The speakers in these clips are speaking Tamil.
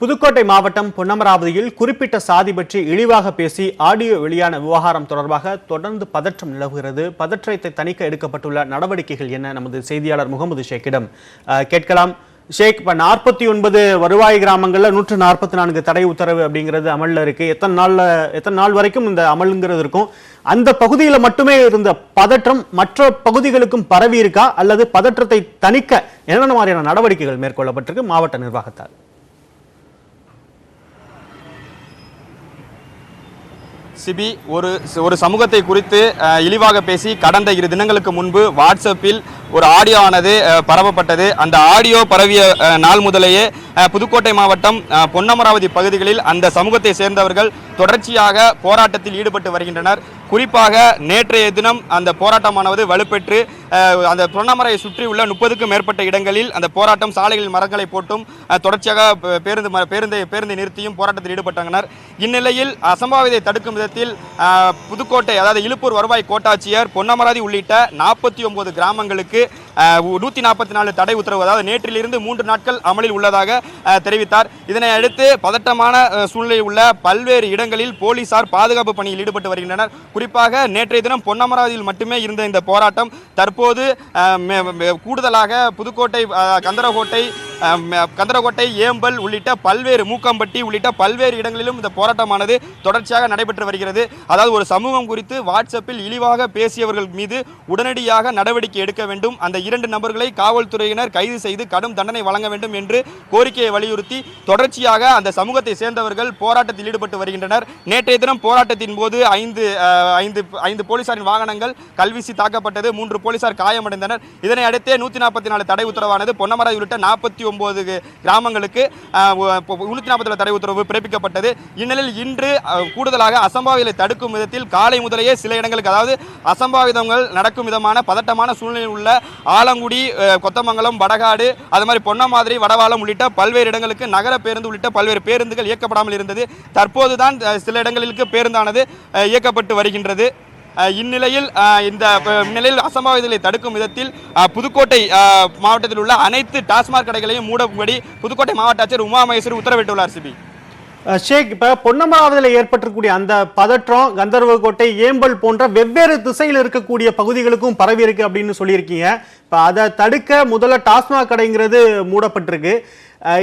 புதுக்கோட்டை மாவட்டம் பொன்னமராவதியில் குறிப்பிட்ட சாதி பற்றி இழிவாக பேசி ஆடியோ வெளியான விவகாரம் தொடர்பாக தொடர்ந்து பதற்றம் நிலவுகிறது. பதற்றத்தை தணிக்க எடுக்கப்பட்டுள்ள நடவடிக்கைகள் என்ன? நமது செய்தியாளர் முகமது ஷேக்கிடம் கேட்கலாம். ஷேக் இப்போ நாற்பத்தி ஒன்பது வருவாய் கிராமங்களில் நூற்று நாற்பத்தி நான்கு தடை உத்தரவு அப்படிங்கிறது அமலில் இருக்கு. எத்தனை நாளில் எத்தனை நாள் வரைக்கும் இந்த அமலுங்கிறது இருக்கும். அந்த பகுதியில் மட்டுமே இருந்த பதற்றம் மற்ற பகுதிகளுக்கும் பரவி இருக்கா? அல்லது பதற்றத்தை தணிக்க என்னென்ன மாதிரியான நடவடிக்கைகள் மேற்கொள்ளப்பட்டிருக்கு? மாவட்ட நிர்வாகத்தால். சிபி ஒரு ஒரு சமூகத்தை குறித்து இழிவாக பேசி கடந்த இரு தினங்களுக்கு முன்பு வாட்ஸ்அப்பில் ஒரு ஆடியோ ஆனது பரவப்பட்டது. அந்த ஆடியோ பரவிய நாள் முதலேயே புதுக்கோட்டை மாவட்டம் பொன்னமராவதி பகுதிகளில் அந்த சமூகத்தை சேர்ந்தவர்கள் தொடர்ச்சியாக போராட்டத்தில் ஈடுபட்டு வருகின்றனர். குறிப்பாக நேற்றைய தினம் அந்த போராட்டமானது வலுப்பெற்று அந்த பொன்னமரையை சுற்றி உள்ள முப்பதுக்கும் மேற்பட்ட இடங்களில் அந்த போராட்டம் சாலைகளில் மரங்களை போட்டும் தொடர்ச்சியாக பேருந்து பேருந்தை பேருந்தை நிறுத்தியும் போராட்டத்தில் ஈடுபட்டனர் இந்நிலையில் அசம்பாவிதை தடுக்கும் விதத்தில் புதுக்கோட்டை அதாவது இழுப்பூர் வருவாய் கோட்டாட்சியர் பொன்னமராதி உள்ளிட்ட நாற்பத்தி ஒன்பது கிராமங்களுக்கு நூற்றி நாற்பத்தி நாலு தடை உத்தரவு அதாவது நேற்றிலிருந்து மூன்று நாட்கள் அமலில் உள்ளதாக தெரிவித்தார். இதனை அடுத்து பதட்டமான சூழ்நிலை உள்ள பல்வேறு இடங்களில் போலீசார் பாதுகாப்பு பணியில் ஈடுபட்டு வருகின்றனர். குறிப்பாக நேற்றைய தினம் பொன்னமராவதியில் மட்டுமே இருந்த இந்த போராட்டம் தற்போது இப்போது கூடுதலாக புதுக்கோட்டை கந்தரகோட்டை கந்தரகோட்டை ஏம்பல் உள்ளிட்ட பல்வேறு மூக்கம்பட்டி உள்ளிட்ட பல்வேறு இடங்களிலும் இந்த போராட்டமானது தொடர்ச்சியாக நடைபெற்று வருகிறது. அதாவது ஒரு சமூகம் குறித்து வாட்ஸ்அப்பில் இழிவாக பேசியவர்கள் மீது உடனடியாக நடவடிக்கை எடுக்க வேண்டும். அந்த இரண்டு நபர்களை காவல்துறையினர் கைது செய்து கடும் தண்டனை வழங்க வேண்டும் என்று கோரிக்கையை வலியுறுத்தி தொடர்ச்சியாக அந்த சமூகத்தை சேர்ந்தவர்கள் போராட்டத்தில் ஈடுபட்டு வருகின்றனர். நேற்றைய தினம் போராட்டத்தின் போது ஐந்து ஐந்து ஐந்து போலீசாரின் வாகனங்கள் கல்வீசி தாக்கப்பட்டது. மூன்று போலீசார் காயமடைந்தனர். இதனை அடுத்தே நூற்றி நாற்பத்தி நாலு தடை உத்தரவானது. பொன்னமராதி உள்ளிட்ட நாற்பத்தி ஒன்பது கிராமங்களுக்கு நூற்றி நாற்பத்தி தடை உத்தரவு பிறப்பிக்கப்பட்டது. இந்நிலையில் இன்று கூடுதலாக அசம்பாவிதங்களை தடுக்கும் விதத்தில் காலை முதலேயே சில இடங்களுக்கு அதாவது அசம்பாவிதங்கள் நடக்கும் விதமான பதட்டமான சூழ்நிலையில் உள்ள ஆலங்குடி கொத்தமங்கலம் வடகாடு அது மாதிரி பொன்னமாதிரி வடவாளம் உள்ளிட்ட பல்வேறு இடங்களுக்கு நகர பேருந்து உள்ளிட்ட பல்வேறு பேருந்துகள் இயக்கப்படாமல் இருந்தது. தற்போதுதான் சில இடங்களுக்கு பேருந்தானது இயக்கப்பட்டு வருகின்றது. இந்நிலையில் இந்த நிலையில் அசம்பாவிதங்களை தடுக்கும் விதத்தில் புதுக்கோட்டை மாவட்டத்தில் உள்ள அனைத்து டாஸ்மாக் கடைகளையும் மூடும்படி புதுக்கோட்டை மாவட்ட ஆட்சியர் உமா மகேஸ்வரி உத்தரவிட்டுள்ளார் சிபி. ஷேக் இப்போ பொன்னமராவதியில் ஏற்பட்டிருக்கக்கூடிய அந்த பதற்றம் கந்தர்வக்கோட்டை ஏம்பல் போன்ற வெவ்வேறு திசையில் இருக்கக்கூடிய பகுதிகளுக்கும் பரவி இருக்கு அப்படின்னு சொல்லியிருக்கீங்க. இப்போ அதை தடுக்க முதல்ல டாஸ்மாக் கடைங்கிறது மூடப்பட்டிருக்கு.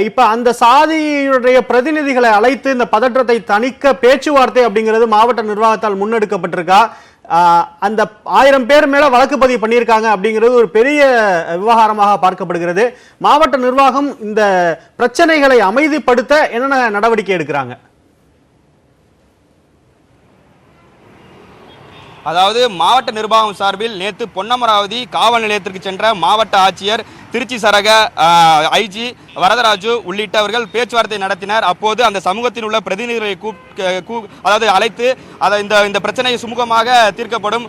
இப்போ அந்த சாதியுடைய பிரதிநிதிகளை அழைத்து இந்த பதற்றத்தை தணிக்க பேச்சுவார்த்தை அப்படிங்கிறது மாவட்ட நிர்வாகத்தால் முன்னெடுக்கப்பட்டிருக்கா? அந்த ஆயிரம் பேர் மேல வழக்கு பதிவு பண்ணியிருக்காங்க அப்படிங்கிறது ஒரு பெரிய விவகாரமாக பார்க்கப்படுகிறது. மாவட்ட நிர்வாகம் இந்த பிரச்சனைகளை அமைதிப்படுத்த என்னென்ன நடவடிக்கை எடுக்கிறாங்க? அதாவது மாவட்ட நிர்வாகம் சார்பில் நேற்று பொன்னமராவதி காவல் நிலையத்திற்கு சென்ற மாவட்ட ஆட்சியர் திருச்சி சரக ஐஜி வரதராஜு உள்ளிட்டவர்கள் பேச்சுவார்த்தை நடத்தினர். அப்போது அந்த சமூகத்தில் உள்ள பிரதிநிதிகளை அதாவது அழைத்து அதை இந்த இந்த பிரச்சனையை சுமூகமாக தீர்க்கப்படும்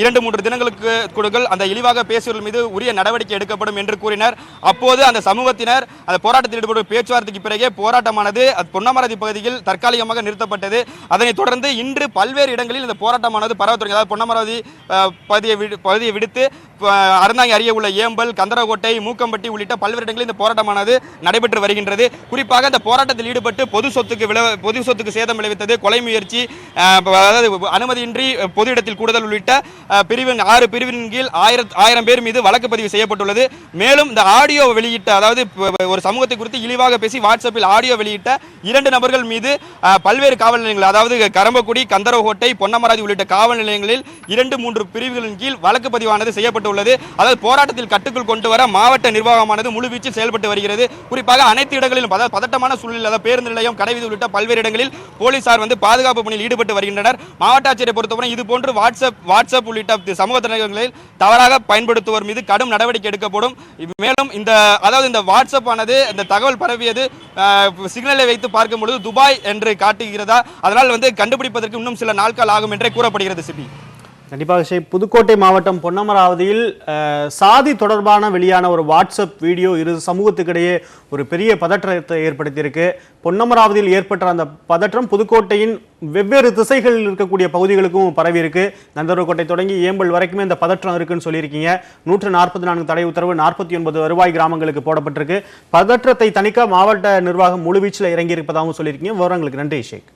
இரண்டு மூன்று தினங்களுக்கு கொடுங்கள். அந்த இழிவாக பேசியவர்கள் மீது உரிய நடவடிக்கை எடுக்கப்படும் என்று கூறினர். அப்போது அந்த சமூகத்தினர் அந்த போராட்டத்தில் ஈடுபடும் பேச்சுவார்த்தைக்கு பிறகே போராட்டமானது பொன்னமரதி பகுதியில் தற்காலிகமாக நிறுத்தப்பட்டது. அதனைத் தொடர்ந்து இன்று பல்வேறு இடங்களில் இந்த போராட்டமானது பரவ தொடங்கி அதாவது பொன்னமரதி பகுதியை விடு பகுதியை விடுத்து அருந்தாங்க அறந்தாங்கி அருகே உள்ள ஏம்பல் கந்தரகோட்டை மூக்கம்பட்டி உள்ளிட்ட பல்வேறு இடங்களில் இந்த போராட்டமானது நடைபெற்று வருகின்றது. குறிப்பாக இந்த போராட்டத்தில் ஈடுபட்டு பொது சொத்துக்கு விளை பொது சொத்துக்கு சேதம் விளைவித்தது கொலை முயற்சி அதாவது அனுமதியின்றி பொது இடத்தில் கூடுதல் உள்ளிட்ட பிரிவின் ஆறு பிரிவின் கீழ் ஆயிரத் ஆயிரம் பேர் மீது வழக்கு பதிவு செய்யப்பட்டுள்ளது. மேலும் இந்த ஆடியோ வெளியிட்ட அதாவது ஒரு சமூகத்தை குறித்து இழிவாக பேசி வாட்ஸ்அப்பில் ஆடியோ வெளியிட்ட இரண்டு நபர்கள் மீது பல்வேறு காவல் நிலையங்கள் அதாவது கரம்பக்குடி கந்தரகோட்டை பொன்னமராதி உள்ளிட்ட காவல் நிலையங்களில் இரண்டு மூன்று பிரிவுகளின் கீழ் வழக்கு பதிவானது செய்யப்பட்டுள்ளது. அதாவது போராட்டத்தில் கட்டுக்குள் கொண்டு வர மாவட்ட நிர்வாகமானது முழுவீச்சில் செயல்பட்டு வருகிறது. குறிப்பாக அனைத்து இடங்களிலும் அதாவது பதட்டமான சூழ்நிலை அதாவது பேருந்து நிலையம் கடைவீதி உள்ளிட்ட பல்வேறு இடங்களில் போலீசார் வந்து பாதுகாப்பு பணியில் ஈடுபட்டு வருகின்றனர். மாவட்ட ஆட்சியரை பொறுத்தவரை இது போன்று வாட்ஸ்அப் வாட்ஸ்அப் உள்ளிட்ட சமூக தலைவர்களில் தவறாக பயன்படுத்துவோர் மீது கடும் நடவடிக்கை எடுக்கப்படும். மேலும் இந்த அதாவது இந்த வாட்ஸ்அப் ஆனது இந்த தகவல் பரவியது சிக்னலை வைத்து பார்க்கும் பொழுது துபாய் என்று காட்டுகிறதா? அதனால் வந்து கண்டுபிடிப்பதற்கு இன்னும் சில நாட்கள் ஆகும் என்றே கூறப்படுகிறது சிபி. கண்டிப்பாக ஷேக் புதுக்கோட்டை மாவட்டம் பொன்னமராவதியில் சாதி தொடர்பான வெளியான ஒரு வாட்ஸ்அப் வீடியோ இரு சமூகத்துக்கிடையே ஒரு பெரிய பதற்றத்தை ஏற்படுத்தியிருக்கு. பொன்னமராவதியில் ஏற்பட்ட அந்த பதற்றம் புதுக்கோட்டையின் வெவ்வேறு திசைகளில் இருக்கக்கூடிய பகுதிகளுக்கும் பரவி இருக்கு நந்தர்வக்கோட்டை தொடங்கி ஏம்பல் வரைக்குமே இந்த பதற்றம் இருக்குன்னு சொல்லியிருக்கீங்க. நூற்று நாற்பத்தி நான்கு தடை உத்தரவு நாற்பத்தி ஒன்பது வருவாய் கிராமங்களுக்கு போடப்பட்டிருக்கு. பதற்றத்தை தணிக்க மாவட்ட நிர்வாகம் முழுவீச்சில் இறங்கியிருப்பதாகவும் சொல்லியிருக்கீங்க. விவரங்களுக்கு நன்றி ஷேக்.